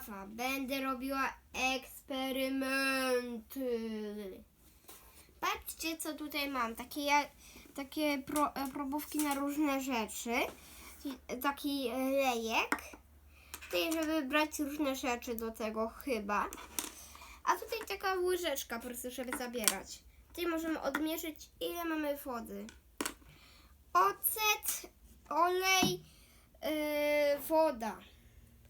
zabawa. Będę robiła eksperymenty. Patrzcie, co tutaj mam. Takie, takie pro, e, probówki na różne rzeczy. Taki e, lejek. Tutaj, żeby brać różne rzeczy do tego chyba. A tutaj taka łyżeczka po prostu, żeby zabierać. Tutaj możemy odmierzyć, ile mamy wody. Ocet, olej, yy, woda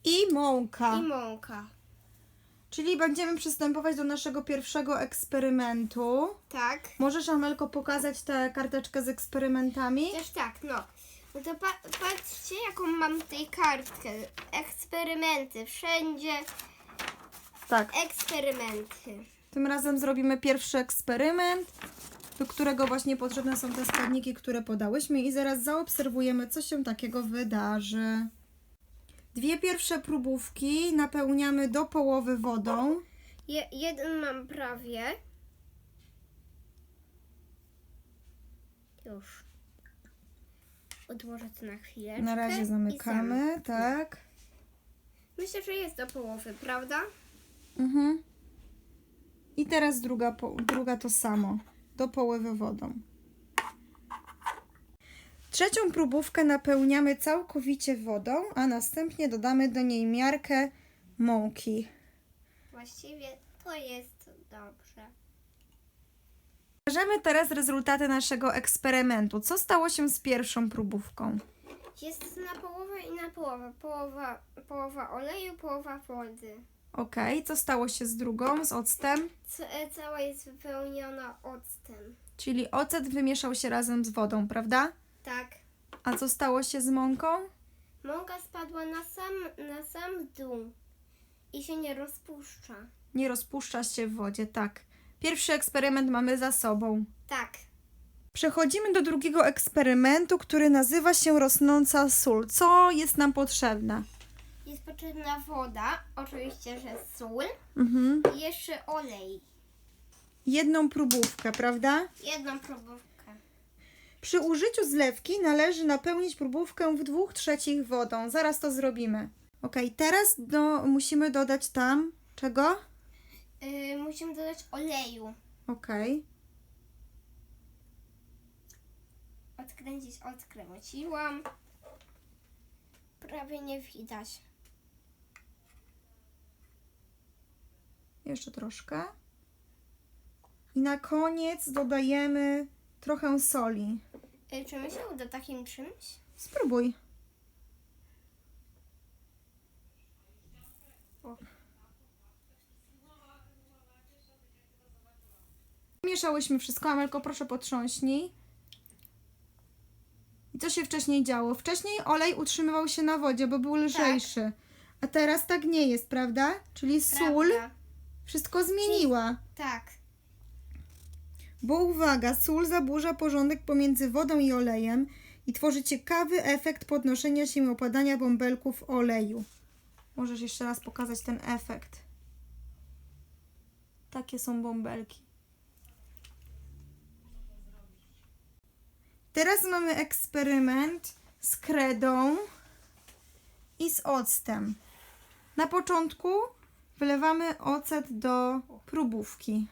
I mąka. i mąka. Czyli będziemy przystępować do naszego pierwszego eksperymentu. Tak. Możesz, Amelko, pokazać tę karteczkę z eksperymentami? Też tak, no. No to pa- patrzcie, jaką mam tutaj kartkę. Eksperymenty. Wszędzie Tak. eksperymenty. Tym razem zrobimy pierwszy eksperyment, do którego właśnie potrzebne są te składniki, które podałyśmy i zaraz zaobserwujemy, co się takiego wydarzy. Dwie pierwsze próbówki napełniamy do połowy wodą. Je- jeden mam prawie. Już. Odłożę to na chwileczkę. Na razie zamykamy, tak. Myślę, że jest do połowy, prawda? Mhm. I teraz druga, druga to samo, do połowy wodą. Trzecią próbówkę napełniamy całkowicie wodą, a następnie dodamy do niej miarkę mąki. Właściwie to jest dobrze. Pokażemy teraz rezultaty naszego eksperymentu. Co stało się z pierwszą próbówką? Jest na połowę i na połowę. Połowa, połowa oleju, połowa wody. Ok, co stało się z drugą, z octem? C- e, cała jest wypełniona octem. Czyli ocet wymieszał się razem z wodą, prawda? Tak. A co stało się z mąką? Mąka spadła na sam, na sam dół i się nie rozpuszcza. Nie rozpuszcza się w wodzie, tak. Pierwszy eksperyment mamy za sobą. Tak. Przechodzimy do drugiego eksperymentu, który nazywa się rosnąca sól. Co jest nam potrzebne? Jest potrzebna woda, oczywiście, że sól Mhm. i jeszcze olej. Jedną próbówkę, prawda? Jedną próbówkę. Przy użyciu zlewki należy napełnić próbówkę w dwóch trzecich wodą. Zaraz to zrobimy. Ok, teraz do, musimy dodać tam czego? Yy, musimy dodać oleju. Ok. Odkręcić odkręciłam. Prawie nie widać. Jeszcze troszkę. I na koniec dodajemy trochę soli. Yy, czy my się uda takim czymś? Spróbuj. Mieszałyśmy wszystko. Amelko, proszę potrząśnij. I co się wcześniej działo? Wcześniej olej utrzymywał się na wodzie, bo był lżejszy. A teraz tak nie jest, prawda? Czyli sól Prawda. wszystko zmieniła. Tak. Bo uwaga, sól zaburza porządek pomiędzy wodą i olejem i tworzy ciekawy efekt podnoszenia się i opadania bąbelków oleju. Możesz jeszcze raz pokazać ten efekt. Takie są bąbelki. Teraz mamy eksperyment z kredą i z octem. Na początku wylewamy ocet do próbówki.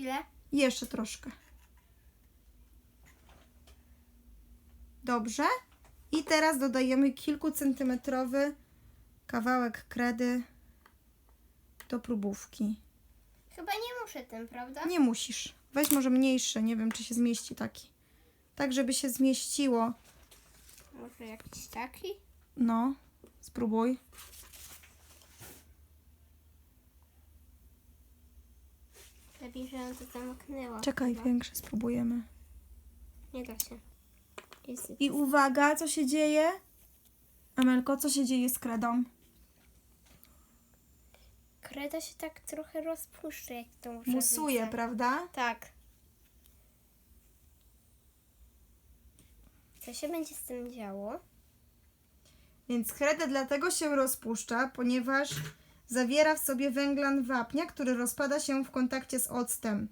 Ile? Jeszcze troszkę. Dobrze. I teraz dodajemy kilkucentymetrowy kawałek kredy do próbówki. Chyba nie muszę tym, prawda? Nie musisz. Weź może mniejszy, nie wiem czy się zmieści taki. Tak, żeby się zmieściło. Może jakiś taki? No, spróbuj. Lepiej, żebym to zamknęła. Czekaj, chyba. większy spróbujemy. Nie da się. Jest... I uwaga, co się dzieje? Amelko, co się dzieje z kredą? Kreda się tak trochę rozpuszcza, jak to muszę Musuje, widzę. prawda? Tak. Co się będzie z tym działo? Więc kredę dlatego się rozpuszcza, ponieważ zawiera w sobie węglan wapnia, który rozpada się w kontakcie z octem.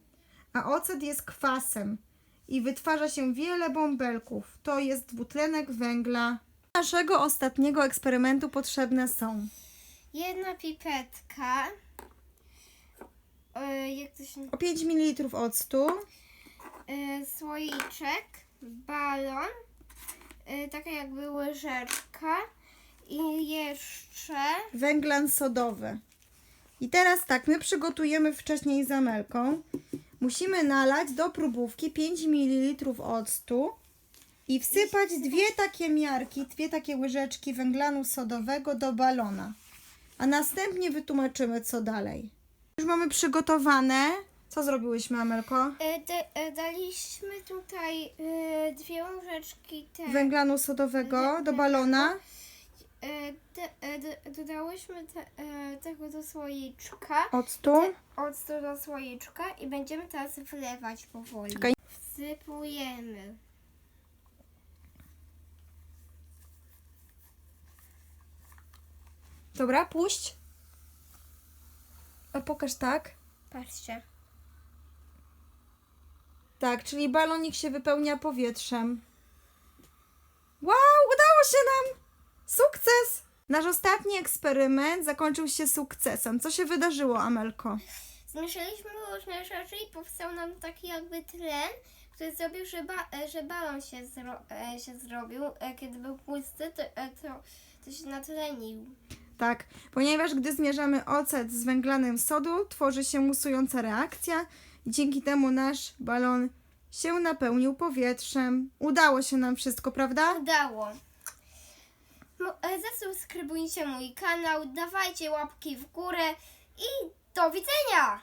A ocet jest kwasem. i wytwarza się wiele bąbelków. To jest dwutlenek węgla. Do naszego ostatniego eksperymentu potrzebne są Jedna pipetka. E, jak to się o 5 ml octu, e, słoiczek, balon, e, taka jakby łyżeczka i jeszcze węglan sodowy. I teraz tak, my przygotujemy wcześniej z Amelką. Musimy nalać do próbówki 5 ml octu i wsypać dwie takie miarki, dwie takie łyżeczki węglanu sodowego do balona. A następnie wytłumaczymy, co dalej. Już mamy przygotowane. Co zrobiłyśmy, Amelko? e, da, e, daliśmy tutaj e, dwie łyżeczki te, Węglanu sodowego do balona. E, e, do, dodałyśmy te, e, tego do słoiczka. Octu. octu do słoiczka i będziemy teraz wlewać powoli. Czekaj. Wsypujemy. Dobra, puść. A pokaż tak. Patrzcie. Tak, czyli balonik się wypełnia powietrzem. Wow, udało się nam! Sukces! Nasz ostatni eksperyment zakończył się sukcesem. Co się wydarzyło, Amelko? Zmieszaliśmy różne rzeczy i powstał nam taki jakby tlen, który zrobił, że, ba, e, że balon się, zro, e, się zrobił. E, Kiedy był pusty, to, to, to się natlenił. Tak, ponieważ gdy zmierzamy ocet z węglanem sodu, tworzy się musująca reakcja i dzięki temu nasz balon się napełnił powietrzem. Udało się nam wszystko, prawda? Udało. E, zasubskrybujcie mój kanał, dawajcie łapki w górę i do widzenia!